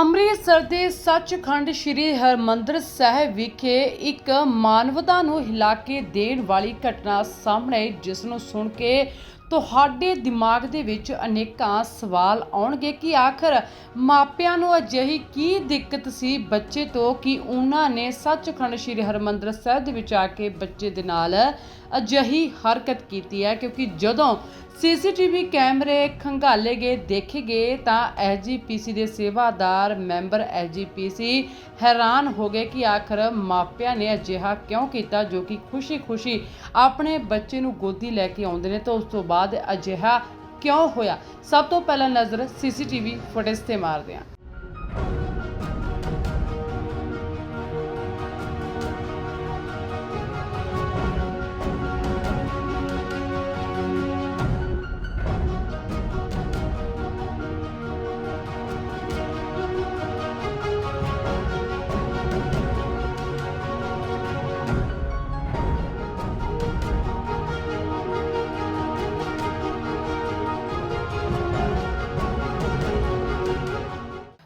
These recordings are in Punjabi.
ਅੰਮ੍ਰਿਤਸਰ ਦੇ ਸੱਚਖੰਡ ਸ੍ਰੀ ਹਰਮੰਦਰ ਸਾਹਿਬ ਵਿਖੇ ਇੱਕ ਮਾਨਵਤਾ ਨੂੰ ਹਿਲਾ ਕੇ ਦੇਣ ਵਾਲੀ ਘਟਨਾ ਸਾਹਮਣੇ ਆਈ, ਜਿਸ ਨੂੰ ਸੁਣ ਕੇ ਤੁਹਾਡੇ ਦਿਮਾਗ ਦੇ ਵਿੱਚ ਅਨੇਕਾਂ ਸਵਾਲ ਆਉਣਗੇ ਕਿ ਆਖਰ ਮਾਪਿਆਂ ਨੂੰ ਅਜਿਹੀ ਕੀ ਦਿੱਕਤ ਸੀ ਬੱਚੇ ਤੋਂ ਕਿ ਉਹਨਾਂ ਨੇ ਸੱਚਖੰਡ ਸ੍ਰੀ ਹਰਮੰਦਰ ਸਾਹਿਬ ਦੇ ਵਿੱਚ ਆ ਕੇ ਬੱਚੇ ਦੇ ਨਾਲ ਅਜਿਹੀ ਹਰਕਤ ਕੀਤੀ ਹੈ ਕਿਉਂਕਿ ਜਦੋਂ ਸੀਸੀਟੀਵੀ ਕੈਮਰੇ ਖੰਗਾਲੇ ਗਏ, ਦੇਖੇ ਗਏ ਤਾਂ ਐਸਜੀਪੀਸੀ ਦੇ ਸੇਵਾਦਾਰ ਮੈਂਬਰ ਐਸਜੀਪੀਸੀ ਹੈਰਾਨ ਹੋ ਗਏ ਕਿ ਆਖਰ ਮਾਪਿਆਂ ਨੇ ਅਜਿਹਾ ਕਿਉਂ ਕੀਤਾ ਜੋ ਕਿ ਖੁਸ਼ੀ-ਖੁਸ਼ੀ ਆਪਣੇ ਬੱਚੇ ਨੂੰ ਗੋਦੀ ਲੈ ਕੇ ਆਉਂਦੇ ਨੇ ਤਾਂ ਉਸ ਤੋਂ ਬਾਅਦ ਅਜਿਹਾ ਕਿਉਂ ਹੋਇਆ? ਸਭ ਤੋਂ ਪਹਿਲਾਂ ਨਜ਼ਰ ਸੀਸੀਟੀਵੀ ਫੁਟੇਜ ਤੇ ਮਾਰਦੇ ਹਾਂ।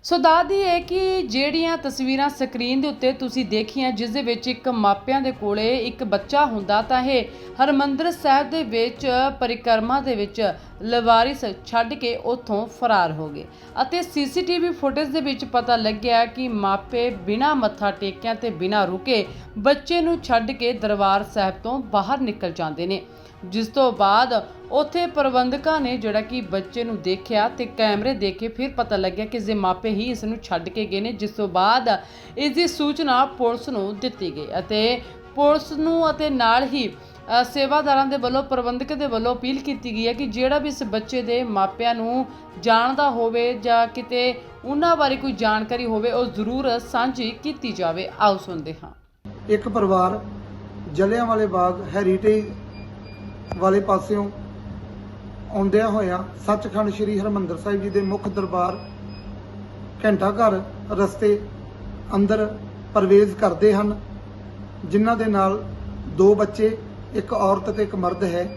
ਸੋ ਦਾਦੀ ਹੈ ਕਿ ਜਿਹੜੀਆਂ ਤਸਵੀਰਾਂ ਸਕਰੀਨ ਦੇ ਉੱਤੇ ਤੁਸੀਂ ਦੇਖੀਆਂ, ਜਿਸ ਦੇ ਵਿੱਚ ਇੱਕ ਮਾਪਿਆਂ ਦੇ ਕੋਲੇ ਇੱਕ ਬੱਚਾ ਹੁੰਦਾ, ਤਾਂ ਇਹ ਹਰਮੰਦਰ ਸਾਹਿਬ ਦੇ ਵਿੱਚ ਪਰਿਕਰਮਾ ਦੇ ਵਿੱਚ ਲਵਾਰਿਸ ਛੱਡ ਕੇ ਉੱਥੋਂ ਫਰਾਰ ਹੋ ਗਏ। ਅਤੇ ਸੀਸੀਟੀਵੀ ਫੁਟੇਜ ਦੇ ਵਿੱਚ ਪਤਾ ਲੱਗਿਆ ਕਿ ਮਾਪੇ ਬਿਨਾਂ ਮੱਥਾ ਟੇਕਿਆਂ ਤੇ ਬਿਨਾਂ ਰੁਕੇ ਬੱਚੇ ਨੂੰ ਛੱਡ ਕੇ ਦਰਬਾਰ ਸਾਹਿਬ ਤੋਂ ਬਾਹਰ ਨਿਕਲ ਜਾਂਦੇ ਨੇ। ਜਿਸ ਤੋਂ ਬਾਅਦ ਉੱਥੇ ਪ੍ਰਬੰਧਕਾਂ ਨੇ ਜਿਹੜਾ ਕਿ ਬੱਚੇ ਨੂੰ ਦੇਖਿਆ ਤੇ ਕੈਮਰੇ ਦੇਖੇ ਫਿਰ ਪਤਾ ਲੱਗਿਆ ਕਿ ਇਸ ਮਾਪੇ ਹੀ ਇਸ ਨੂੰ ਛੱਡ ਕੇ ਗਏ ਨੇ, ਜਿਸ ਤੋਂ ਬਾਅਦ ਇਸ ਦੀ ਸੂਚਨਾ ਪੁਲਿਸ ਨੂੰ ਦਿੱਤੀ ਗਈ ਅਤੇ ਪੁਲਿਸ ਨੂੰ ਅਤੇ ਨਾਲ ਹੀ ਸੇਵਾਦਾਰਾਂ ਦੇ ਵੱਲੋਂ, ਪ੍ਰਬੰਧਕ ਦੇ ਵੱਲੋਂ ਅਪੀਲ ਕੀਤੀ ਗਈ ਹੈ ਕਿ ਜਿਹੜਾ ਵੀ ਇਸ ਬੱਚੇ ਦੇ ਮਾਪਿਆਂ ਨੂੰ ਜਾਣਦਾ ਹੋਵੇ ਜਾਂ ਕਿਤੇ ਉਹਨਾਂ ਬਾਰੇ ਕੋਈ ਜਾਣਕਾਰੀ ਹੋਵੇ, ਉਹ ਜ਼ਰੂਰ ਸਾਂਝੀ ਕੀਤੀ ਜਾਵੇ। ਆਓ ਸੁਣਦੇ ਹਾਂ। ਇੱਕ ਪਰਿਵਾਰ ਜਲਿਆਂਵਾਲੇ ਬਾਗ, ਹੈਰੀਟੇਜ ਵਾਲੇ ਪਾਸਿਓਂ ਆਉਂਦਿਆਂ ਹੋਇਆਂ ਸੱਚਖੰਡ ਸ੍ਰੀ ਹਰਮੰਦਰ ਸਾਹਿਬ ਜੀ ਦੇ ਮੁੱਖ ਦਰਬਾਰ ਘੰਟਾ ਘਰ ਰਸਤੇ ਅੰਦਰ ਪ੍ਰਵੇਸ਼ ਕਰਦੇ ਹਨ, ਜਿਨ੍ਹਾਂ ਦੇ ਨਾਲ ਦੋ ਬੱਚੇ, ਇੱਕ ਔਰਤ ਤੇ ਇੱਕ ਮਰਦ ਹੈ।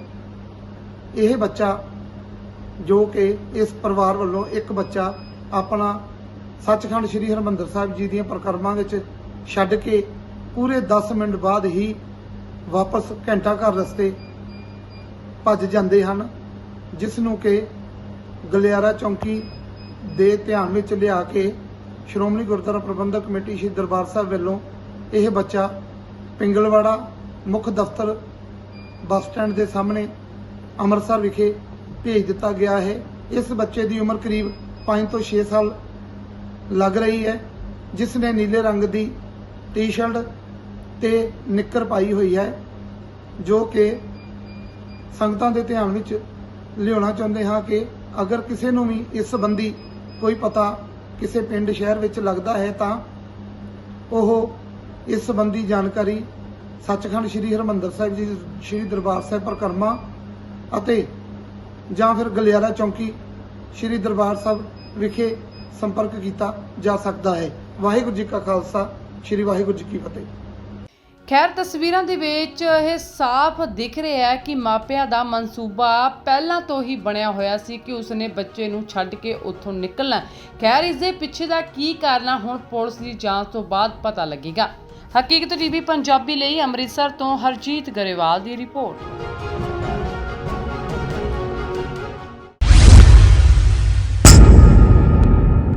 ਇਹ ਬੱਚਾ ਜੋ ਕਿ ਇਸ ਪਰਿਵਾਰ ਵੱਲੋਂ ਇੱਕ ਬੱਚਾ ਆਪਣਾ ਸੱਚਖੰਡ ਸ੍ਰੀ ਹਰਮੰਦਰ ਸਾਹਿਬ ਜੀ ਦੀਆਂ ਪ੍ਰਕਰਮਾਂ ਵਿੱਚ ਛੱਡ ਕੇ ਪੂਰੇ 10 ਮਿੰਟ ਬਾਅਦ ਹੀ ਵਾਪਸ ਘੰਟਾ ਘਰ ਰਸਤੇ ਭੱਜ ਜਾਂਦੇ ਹਨ। ਜਿਸ ਨੂੰ ਕਿ ਗਲਿਆਰਾ ਚੌਂਕੀ ਦੇ ਧਿਆਨ ਵਿੱਚ ਲਿਆ ਕੇ ਸ਼੍ਰੋਮਣੀ ਗੁਰਦੁਆਰਾ ਪ੍ਰਬੰਧਕ ਕਮੇਟੀ ਸ਼੍ਰੀ ਦਰਬਾਰ ਸਾਹਿਬ ਵੱਲੋਂ ਇਹ ਬੱਚਾ ਪਿੰਗਲਵਾੜਾ ਮੁੱਖ ਦਫ਼ਤਰ ਬੱਸ ਸਟੈਂਡ ਦੇ ਸਾਹਮਣੇ ਅੰਮ੍ਰਿਤਸਰ ਵਿਖੇ ਭੇਜ ਦਿੱਤਾ ਗਿਆ ਹੈ। ਇਸ ਬੱਚੇ ਦੀ ਉਮਰ ਕਰੀਬ 5 ਤੋਂ 6 ਸਾਲ ਲੱਗ ਰਹੀ ਹੈ, ਜਿਸ ਨੇ ਨੀਲੇ ਰੰਗ ਦੀ ਟੀ-ਸ਼ਰਟ ਤੇ ਨਿੱਕਰ ਪਾਈ ਹੋਈ ਹੈ, ਜੋ ਕਿ ਸੰਗਤਾਂ ਦੇ ਧਿਆਨ ਵਿੱਚ ਲਿਆਉਣਾ ਚਾਹੁੰਦੇ ਹਾਂ ਕਿ ਅਗਰ ਕਿਸੇ ਨੂੰ ਵੀ ਇਸ ਸੰਬੰਧੀ ਕੋਈ ਪਤਾ ਕਿਸੇ ਪਿੰਡ, ਸ਼ਹਿਰ ਵਿੱਚ ਲੱਗਦਾ ਹੈ ਤਾਂ ਉਹ ਇਸ ਸੰਬੰਧੀ ਜਾਣਕਾਰੀ ਸੱਚਖੰਡ ਸ੍ਰੀ ਹਰਮੰਦਰ ਸਾਹਿਬ ਜੀ, ਸ੍ਰੀ ਦਰਬਾਰ ਸਾਹਿਬ ਪਰਿਕਰਮਾ ਅਤੇ ਜਾਂ ਫਿਰ ਗਲਿਆਰਾ ਚੌਂਕੀ ਸ੍ਰੀ ਦਰਬਾਰ ਸਾਹਿਬ ਵਿਖੇ ਸੰਪਰਕ ਕੀਤਾ ਜਾ ਸਕਦਾ ਹੈ। ਵਾਹਿਗੁਰੂ ਜੀ ਕਾ ਖਾਲਸਾ, ਸ੍ਰੀ ਵਾਹਿਗੁਰੂ ਜੀ ਕੀ ਫਤਿਹ। ਖੈਰ, ਤਸਵੀਰਾਂ ਦੇ ਵਿੱਚ ਇਹ ਸਾਫ਼ ਦਿਖ ਰਿਹਾ ਹੈ ਕਿ ਮਾਪਿਆਂ ਦਾ ਮਨਸੂਬਾ ਪਹਿਲਾਂ ਤੋਂ ਹੀ ਬਣਿਆ ਹੋਇਆ ਸੀ ਕਿ ਉਸਨੇ ਬੱਚੇ ਨੂੰ ਛੱਡ ਕੇ ਉੱਥੋਂ ਨਿਕਲਣਾ ਖੈਰ ਇਸ ਦੇ ਪਿੱਛੇ ਦਾ ਕੀ ਕਾਰਨ ਆ, ਹੁਣ ਪੁਲਿਸ ਦੀ ਜਾਂਚ ਤੋਂ ਬਾਅਦ ਪਤਾ ਲੱਗੇਗਾ। ਹਕੀਕਤ ਟੀਵੀ ਪੰਜਾਬੀ ਲਈ ਅੰਮ੍ਰਿਤਸਰ ਤੋਂ ਹਰਜੀਤ ਗਰੇਵਾਲ ਦੀ ਰਿਪੋਰਟ।